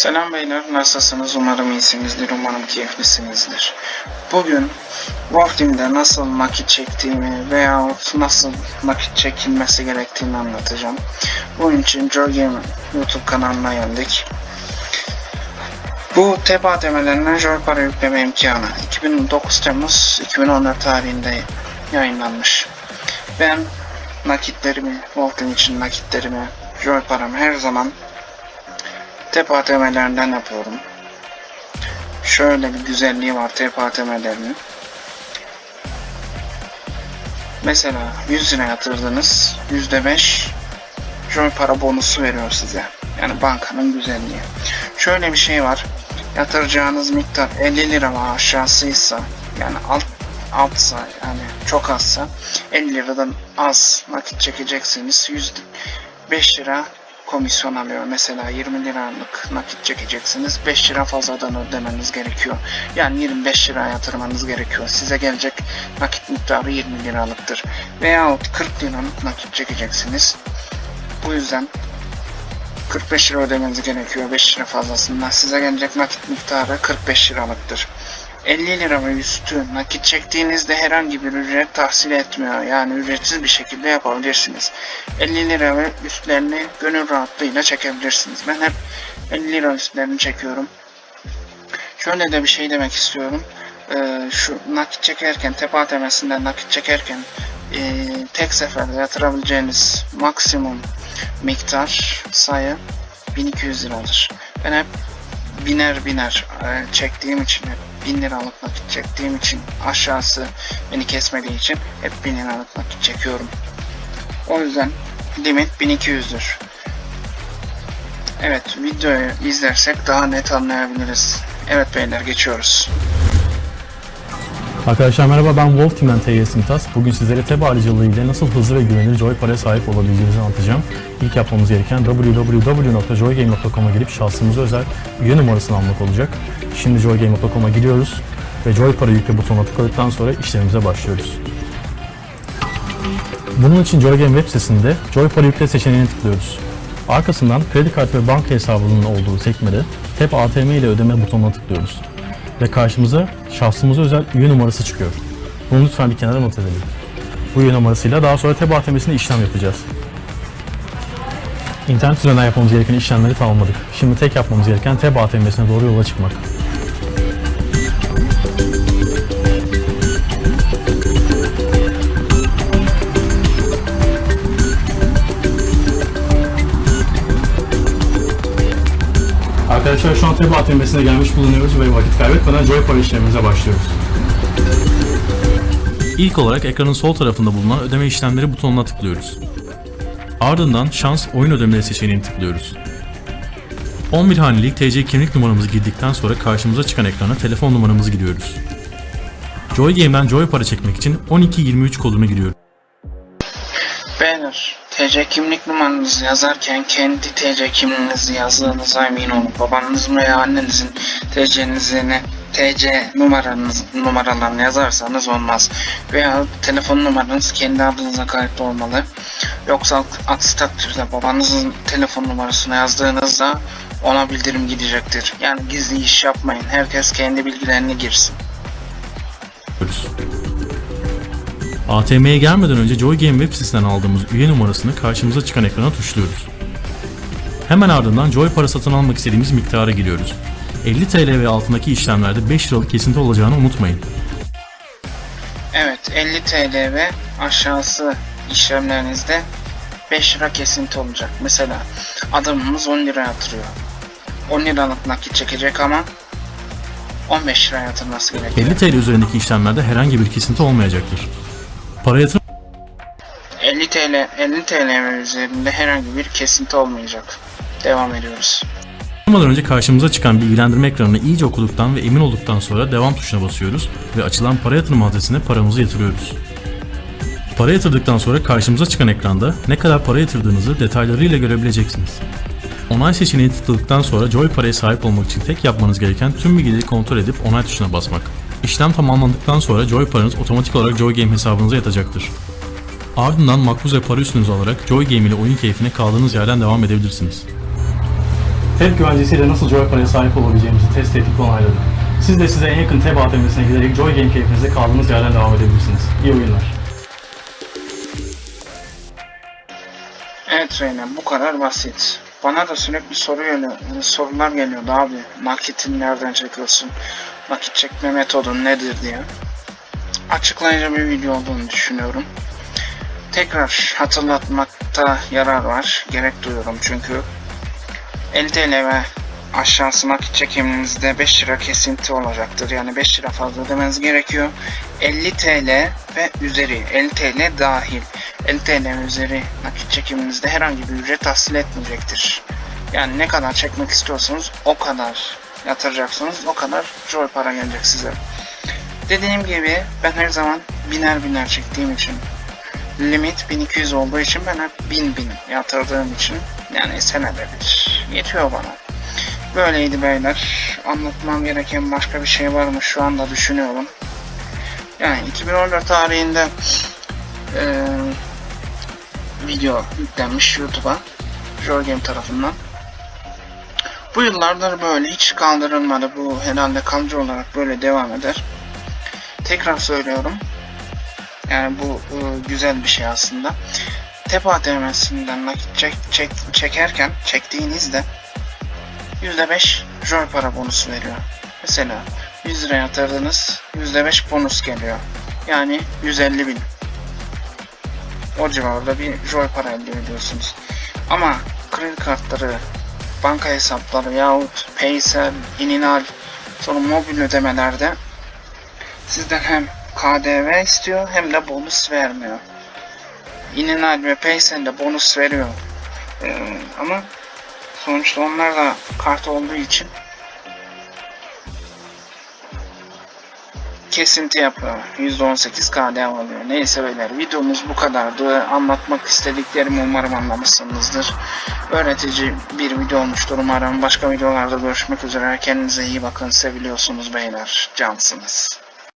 Selam beyler, nasılsınız? Umarım iyisinizdir, umarım keyiflisinizdir. Bugün Wolfteam'de nasıl nakit çektiğimi veyahut nasıl nakit çekilmesi gerektiğini anlatacağım. Bunun için Joe YouTube kanalına geldik. Bu teba ödemelerinden Joy para yükleme imkanı 2009 Temmuz 2014 tarihinde yayınlanmış. Ben nakitlerimi, Wolfteam için nakitlerimi, Joy paramı her zaman tep yapıyorum. Şöyle bir güzelliği var tep. Mesela 100 lira yatırdınız, %5 Joy para bonusu veriyor size. Yani bankanın güzelliği. Şöyle bir şey var. Yatıracağınız miktar 50 lira ve aşağısıysa yani alt altsa yani çok azsa 50 liradan az nakit çekeceksiniz. 105 lira komisyon alıyor. Mesela 20 liralık nakit çekeceksiniz. 5 lira fazladan ödemeniz gerekiyor. Yani 25 lira yatırmanız gerekiyor. Size gelecek nakit miktarı 20 liralıktır. Veyahut 40 liralık nakit çekeceksiniz. Bu yüzden 45 lira ödemeniz gerekiyor 5 lira fazlasından. Size gelecek nakit miktarı 45 liralıktır. 50 lira ve üstü nakit çektiğinizde herhangi bir ücret tahsil etmiyor. Yani ücretsiz bir şekilde yapabilirsiniz. 50 lira ve üstlerini gönül rahatlığıyla çekebilirsiniz. Ben hep 50 lira üstlerini çekiyorum. Şöyle de bir şey demek istiyorum. Ee, şu nakit çekerken, tepa temesinden nakit çekerken e, tek seferde yatırabileceğiniz maksimum miktar sayı 1200 liradır. Ben hep biner biner e, çektiğim için hep 1000 liralık nakit çektiğim için aşağısı beni kesmediği için hep 1000 liralık nakit çekiyorum. O yüzden limit 1200'dür. Evet videoyu izlersek daha net anlayabiliriz. Evet beyler geçiyoruz. Arkadaşlar merhaba ben Wolf Team'den TGS Simtas. Bugün sizlere TEB aracılığı ile nasıl hızlı ve güvenilir Joy paraya sahip olabileceğinizi anlatacağım. İlk yapmamız gereken www.joygame.com'a girip şahsımıza özel üye numarasını almak olacak. Şimdi joygame.com'a giriyoruz ve Joy para yükle butonuna tıkladıktan sonra işlemimize başlıyoruz. Bunun için Joygame web sitesinde Joy para yükle seçeneğine tıklıyoruz. Arkasından kredi kartı ve banka hesabının olduğu sekmede TEP ATM ile ödeme butonuna tıklıyoruz ve karşımıza şahsımıza özel üye numarası çıkıyor. Bunu lütfen bir kenara not edelim. Bu üye numarasıyla daha sonra TEB ATM'sinde işlem yapacağız. İnternet üzerinden yapmamız gereken işlemleri tamamladık. Şimdi tek yapmamız gereken TEB ATM'sine doğru yola çıkmak. Arkadaşlar şu an TEB ATM'sine gelmiş bulunuyoruz ve vakit kaybetmeden Joypay işlemimize başlıyoruz. İlk olarak ekranın sol tarafında bulunan ödeme işlemleri butonuna tıklıyoruz. Ardından şans oyun ödemeleri seçeneğini tıklıyoruz. 11 hanelik TC kimlik numaramızı girdikten sonra karşımıza çıkan ekrana telefon numaramızı giriyoruz. Joy Game'den Joy para çekmek için 1223 kodunu giriyoruz. Beyler, TC kimlik numaranızı yazarken kendi TC kimliğinizi yazdığınıza emin olun. Babanızın veya annenizin TC'nizini TC numaranız numaralarını yazarsanız olmaz. Veya telefon numaranız kendi adınıza kayıtlı olmalı. Yoksa aksi takdirde babanızın telefon numarasını yazdığınızda ona bildirim gidecektir. Yani gizli iş yapmayın. Herkes kendi bilgilerini girsin. ATM'ye gelmeden önce Joy Game web sitesinden aldığımız üye numarasını karşımıza çıkan ekrana tuşluyoruz. Hemen ardından Joy para satın almak istediğimiz miktara giriyoruz. 50 TL ve altındaki işlemlerde 5 liralık kesinti olacağını unutmayın. Evet 50 TL ve aşağısı işlemlerinizde 5 lira kesinti olacak. Mesela adamımız 10 lira yatırıyor. 10 liralık nakit çekecek ama 15 lira yatırması gerekiyor. 50 TL üzerindeki işlemlerde herhangi bir kesinti olmayacaktır. Para yatırım 50 TL 50 TL üzerinde herhangi bir kesinti olmayacak. Devam ediyoruz. Yapmadan önce karşımıza çıkan bilgilendirme ekranını iyice okuduktan ve emin olduktan sonra devam tuşuna basıyoruz ve açılan para yatırım adresine paramızı yatırıyoruz. Para yatırdıktan sonra karşımıza çıkan ekranda ne kadar para yatırdığınızı detaylarıyla görebileceksiniz. Onay seçeneğini tıkladıktan sonra Joy paraya sahip olmak için tek yapmanız gereken tüm bilgileri kontrol edip onay tuşuna basmak. İşlem tamamlandıktan sonra Joy paranız otomatik olarak Joy Game hesabınıza yatacaktır. Ardından makbuz ve para üstünüzü alarak Joy Game ile oyun keyfine kaldığınız yerden devam edebilirsiniz. TEB güvencesiyle nasıl Joy paraya sahip olabileceğimizi test ettik ve onayladık. Siz de size en yakın TEB ATM'sine giderek Joy Game keyfinize kaldığınız yerden devam edebilirsiniz. İyi oyunlar. Evet Reyna bu kadar basit. Bana da sürekli soru geliyor, sorular geliyordu abi. Nakitin nereden çekiyorsun? Nakit çekme metodun nedir diye. Açıklayıcı bir video olduğunu düşünüyorum. Tekrar hatırlatmakta yarar var. Gerek duyuyorum çünkü 50 TL ve aşağısı nakit çekiminizde 5 lira kesinti olacaktır. Yani 5 lira fazla ödemeniz gerekiyor. 50 TL ve üzeri 50 TL dahil 50 TL üzeri nakit çekiminizde herhangi bir ücret tahsil etmeyecektir. Yani ne kadar çekmek istiyorsanız o kadar yatıracaksınız o kadar joy para gelecek size. Dediğim gibi ben her zaman biner biner çektiğim için limit 1200 olduğu için ben hep 1000 bin yatırdığım için yani senede bir yetiyor bana. Böyleydi beyler. Anlatmam gereken başka bir şey var mı şu anda düşünüyorum. Yani 2014 tarihinde eee, video yüklenmiş YouTube'a Joy Game tarafından. Bu yıllardır böyle hiç kaldırılmadı. Bu herhalde kalıcı olarak böyle devam eder. Tekrar söylüyorum. Yani bu e, güzel bir şey aslında. Tep ATM'sinden nakit çek, çek, çekerken çektiğinizde %5 Joy para bonusu veriyor. Mesela 100 lira yatırdınız %5 bonus geliyor. Yani 150 bin. O civarda bir Joy para elde ediyorsunuz. Ama kredi kartları, banka hesapları yahut Paysel, Ininal, sonra mobil ödemelerde sizden hem KDV istiyor hem de bonus vermiyor. Ininal ve Paysel de bonus veriyor. Ee, ama sonuçta onlar da kart olduğu için kesinti yapıyor. %18 KDV alıyor. Neyse beyler videomuz bu kadardı. Anlatmak istediklerimi umarım anlamışsınızdır. Öğretici bir video olmuştur umarım. Başka videolarda görüşmek üzere. Kendinize iyi bakın. Seviliyorsunuz beyler. Cansınız.